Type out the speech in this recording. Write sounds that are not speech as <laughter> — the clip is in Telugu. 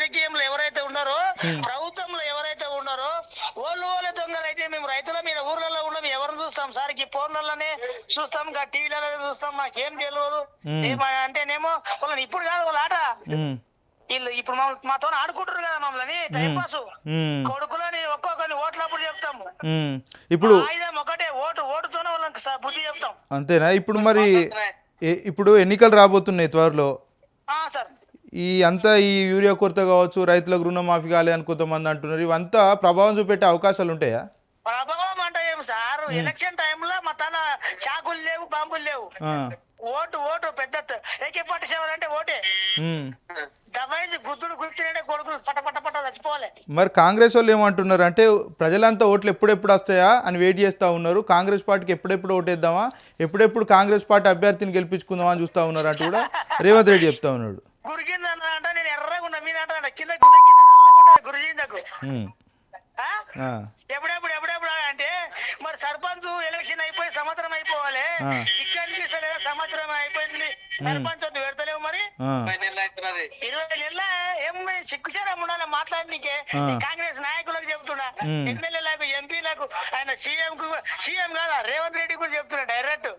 రాజకీయంలో ఎవరైతే ఉన్నారో ప్రభుత్వంలో ఎవరైతే ఉన్నారో ఓళ్ళు ఓళ్ళ దొంగలు అయితే మేము రైతుల మీద ఊర్లలో ఉన్నాం ఎవరిని చూస్తాం? సార్ ఈ ఫోన్లలోనే చూస్తాం ఇంకా టీవీలలో చూస్తాం మాకేం తెలియదు అంటేనేమో వాళ్ళని ఇప్పుడు కాదు వాళ్ళ ఆట. వీళ్ళు ఇప్పుడు మమ్మల్ని మాతో ఆడుకుంటారు కదా మమ్మల్ని టైం పాస్. ఉమ్, కొడుకులని ఒక్కొక్కరిని ఓట్లప్పుడు చెప్తాము. ఇప్పుడు ఆయుధం ఒకటే ఓటు ఓటుతోనే వాళ్ళకి బుద్ధి చెప్తాం. అంతేనా? ఇప్పుడు మరి ఇప్పుడు ఎన్నికలు రాబోతున్నాయి త్వరలో. ఆ సార్. ఈ అంతా ఈ యూరియా కొరత కావచ్చు రైతులకు రుణమాఫీ కాలే అని కొంతమంది అంటున్నారు. ఇవంతా ప్రభావం చూపెట్టే అవకాశాలు ఉంటాయా? ప్రభావం అంటే ఏం సార్? ఎలక్షన్ టైంలో మా తన చాకులు లేవు బాంబులు లేవు. ఓటు ఓటు పెద్ద ఏకే పార్టీ సేవలు అంటే ఓటే. దబాయించి గుద్దుడు కొడుకులు పట పట పట చచ్చిపోవాలి. మరి కాంగ్రెస్ వాళ్ళు ఏమంటున్నారు అంటే ప్రజలంతా ఓట్లు ఎప్పుడెప్పుడు వస్తాయా అని వెయిట్ చేస్తూ ఉన్నారు. కాంగ్రెస్ పార్టీకి ఎప్పుడెప్పుడు ఓటేద్దామా? ఎప్పుడెప్పుడు కాంగ్రెస్ పార్టీ అభ్యర్థిని గెలిపించుకుందామా అని చూస్తూ ఉన్నారు అంటూ కూడా <laughs> రేవంత్ రెడ్డి చెప్తా ఉన్నాడు. కింద గుద్ద కింద నల్లగా ఉంటుంది గురిజిందకు ఉమ్, ఆ, ఎప్పుడెప్పుడు ఎప్పుడెప్పుడు అంటే మరి సర్పంచ్ ఎలక్షన్ అయిపోయి సంవత్సరం అయిపోవాలి. ఇక్కడ అనిపిస్తలేదా సంవత్సరం అయిపోయింది. సర్పంచ్ వద్దు పెడతలేవు మరి. ఇరవై నెలల ఏం సిగ్గుచారా ఉండాలి మాట్లాడనీకే. కాంగ్రెస్ నాయకులకు చెప్తున్నా. ఎమ్మెల్యేలకు ఎంపీలకు ఆయన సీఎం కు సీఎం కాదా? రేవంత్ రెడ్డి కూడా చెప్తున్నా డైరెక్ట్.